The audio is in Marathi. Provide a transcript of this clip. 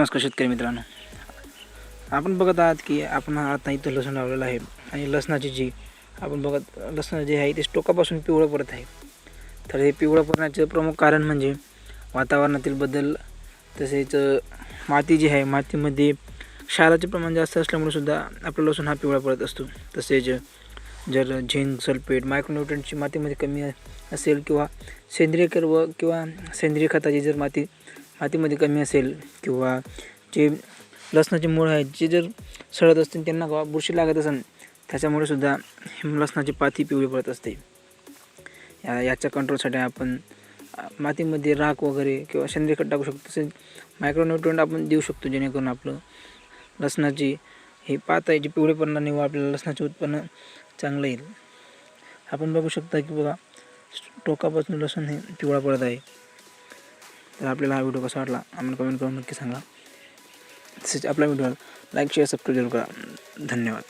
नमस्कार शेतकरी मित्रांनो. आपण बघत आहात की आपण आता इथं लसूण लावलेलं आहे आणि लसणाची जी आपण बघत लसण जे आहे ते स्टोकापासून पिवळं पडत आहे. तर हे पिवळं पडण्याचं प्रमुख कारण म्हणजे वातावरणातील बदल तसेच माती जी आहे मातीमध्ये क्षाराचे प्रमाण जास्त असल्यामुळे सुद्धा आपला लसूण हा पिवळा पडत असतो. तसेच जर झिंक सल्फेट मायक्रोन्युट्रंटची मातीमध्ये कमी असेल किंवा सेंद्रिय कर्व किंवा सेंद्रिय खताची जर माती मातीमध्ये कमी असेल किंवा जे लसणाचे मूळ आहेत जे जर सडत असतील त्यांना गावा बुरशी लागत असेल त्याच्यामुळे सुद्धा लसणाची पाती पिवळी पडत असते. या याच्या कंट्रोलसाठी आपण मातीमध्ये राख वगैरे किंवा सेंद्रिय खत टाकू शकतो. तसेच मायक्रोन्युट्रियंट आपण देऊ शकतो जेणेकरून आपलं लसणाची हे पात आहे जी पिवळे पडणार नाही व आपल्याला लसणाचे उत्पन्न चांगलं येईल. आपण बघू शकता की बघा टोकापासून लसूण हे पिवळा पडत आहे. तर आपल्याला हा व्हिडिओ कसा वाटला आम्हाला कमेंट करून नक्की सांगा. तसेच आपल्या व्हिडिओला लाईक शेअर सबस्क्राईब जरूर करा धन्यवाद.